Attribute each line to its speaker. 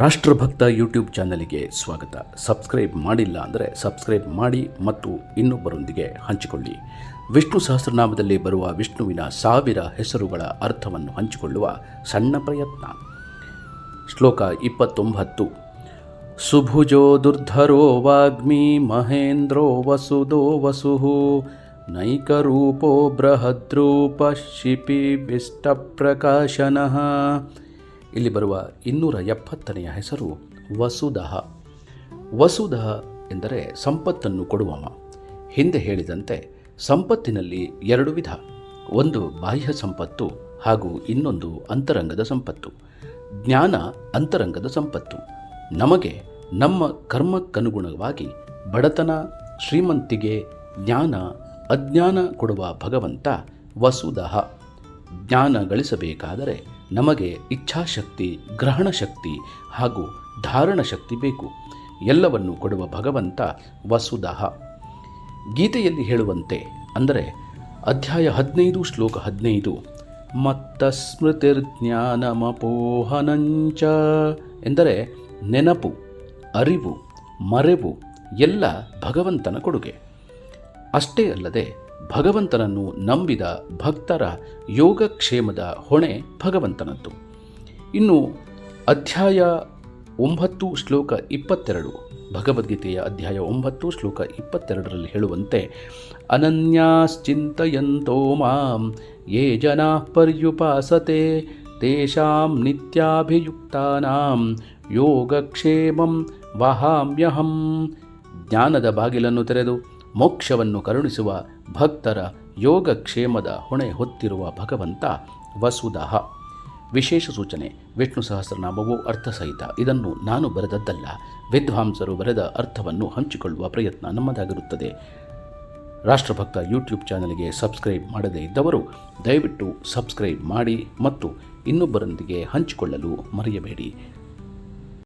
Speaker 1: ರಾಷ್ಟ್ರಭಕ್ತ YouTube ಚಾನಲಿಗೆ ಸ್ವಾಗತ. Subscribe ಮಾಡಿಲ್ಲ ಅಂದರೆ ಸಬ್ಸ್ಕ್ರೈಬ್ ಮಾಡಿ ಮತ್ತು ಇನ್ನೊಬ್ಬರೊಂದಿಗೆ ಹಂಚಿಕೊಳ್ಳಿ. ವಿಷ್ಣು ಸಹಸ್ರನಾಮದಲ್ಲಿ ಬರುವ ವಿಷ್ಣುವಿನ ಸಾವಿರ ಹೆಸರುಗಳ ಅರ್ಥವನ್ನು ಹಂಚಿಕೊಳ್ಳುವ ಸಣ್ಣ ಪ್ರಯತ್ನ. ಶ್ಲೋಕ ಇಪ್ಪತ್ತೊಂಬತ್ತು. ಸುಭುಜೋ ದುರ್ಧರೋ ವಾಗ್ಮಿ ಮಹೇಂದ್ರೋ ವಸುದೋ ವಸುಃ ನೈಕರೂಪೋ ಬೃಹದ್ರೂಪ ಶಿಪಿ ವಿಷ್ಟಪ್ರಕಾಶನಃ ಇಲ್ಲಿ ಬರುವ ಇನ್ನೂರ ಎಪ್ಪತ್ತನೆಯ ಹೆಸರು ವಸುದಹ ವಸುದಹ ಎಂದರೆ ಸಂಪತ್ತನ್ನು ಕೊಡುವವ. ಹಿಂದೆ ಹೇಳಿದಂತೆ ಸಂಪತ್ತಿನಲ್ಲಿ ಎರಡು ವಿಧ, ಒಂದು ಬಾಹ್ಯ ಸಂಪತ್ತು ಹಾಗೂ ಇನ್ನೊಂದು ಅಂತರಂಗದ ಸಂಪತ್ತು. ಜ್ಞಾನ ಅಂತರಂಗದ ಸಂಪತ್ತು. ನಮಗೆ ನಮ್ಮ ಕರ್ಮಕ್ಕನುಗುಣವಾಗಿ ಬಡತನ, ಶ್ರೀಮಂತಿಗೆ ಜ್ಞಾನ, ಅಜ್ಞಾನ ಕೊಡುವ ಭಗವಂತ ವಸುದಹ ಜ್ಞಾನ ಗಳಿಸಬೇಕಾದರೆ ನಮಗೆ ಇಚ್ಛಾಶಕ್ತಿ ಗ್ರಹಣ ಶಕ್ತಿ ಹಾಗೂ ಧಾರಣ ಶಕ್ತಿ ಬೇಕು. ಎಲ್ಲವನ್ನು ಕೊಡುವ ಭಗವಂತ ವಸುದಾಹ ಗೀತೆಯಲ್ಲಿ ಹೇಳುವಂತೆ ಅಂದರೆ ಅಧ್ಯಾಯ ಹದಿನೈದು, ಶ್ಲೋಕ ಹದಿನೈದು ಮತ್ತ ಸ್ಮೃತಿರ್ಜ್ಞಾನಮಪೋಹನಂಚ ಎಂದರೆ ನೆನಪು, ಅರಿವು, ಮರೆವು ಎಲ್ಲ ಭಗವಂತನ ಕೊಡುಗೆ. ಅಷ್ಟೇ ಅಲ್ಲದೆ ಭಗವಂತನನ್ನು ನಂಬಿದ ಭಕ್ತರ ಯೋಗಕ್ಷೇಮದ ಹೊಣೆ ಭಗವಂತನದ್ದು. ಇನ್ನು ಅಧ್ಯಾಯ ಒಂಬತ್ತು ಶ್ಲೋಕ ಇಪ್ಪತ್ತೆರಡು, ಭಗವದ್ಗೀತೆಯ ಅಧ್ಯಾಯ ಒಂಬತ್ತು ಶ್ಲೋಕ ಇಪ್ಪತ್ತೆರಡರಲ್ಲಿ ಹೇಳುವಂತೆ, ಅನನ್ಯಾಶ್ಚಿಂತೆಯಂತೋ ಮಾಂ, ಯೇ ಜನಾ ಪರ್ಯುಪಾಸತೆ, ತೇಷಾಂ ನಿತ್ಯಾಭಿಯುಕ್ತಾನಾಂ, ಯೋಗಕ್ಷೇಮಂ ವಹಾಮ್ಯಹಂ. ಜ್ಞಾನದ ಬಾಗಿಲನ್ನು ತೆರೆದು ಮೋಕ್ಷವನ್ನು ಕರುಣಿಸುವ ಭಕ್ತರ ಯೋಗಕ್ಷೇಮದ ಹೊಣೆ ಹೊತ್ತಿರುವ ಭಗವಂತ ವಸುದಾಹ ವಿಶೇಷ ಸೂಚನೆ, ವಿಷ್ಣು ಸಹಸ್ರನಾಮವು ಅರ್ಥಸಹಿತ. ಇದನ್ನು ನಾನು ಬರೆದದ್ದಲ್ಲ, ವಿದ್ವಾಂಸರು ಬರೆದ ಅರ್ಥವನ್ನು ಹಂಚಿಕೊಳ್ಳುವ ಪ್ರಯತ್ನ ನಮ್ಮದಾಗಿರುತ್ತದೆ. ರಾಷ್ಟ್ರಭಕ್ತ ಯೂಟ್ಯೂಬ್ ಚಾನಲ್ಗೆ ಸಬ್ಸ್ಕ್ರೈಬ್ ಮಾಡದೇ ಇದ್ದವರು ದಯವಿಟ್ಟು ಸಬ್ಸ್ಕ್ರೈಬ್ ಮಾಡಿ ಮತ್ತು ಇನ್ನೊಬ್ಬರೊಂದಿಗೆ ಹಂಚಿಕೊಳ್ಳಲು ಮರೆಯಬೇಡಿ.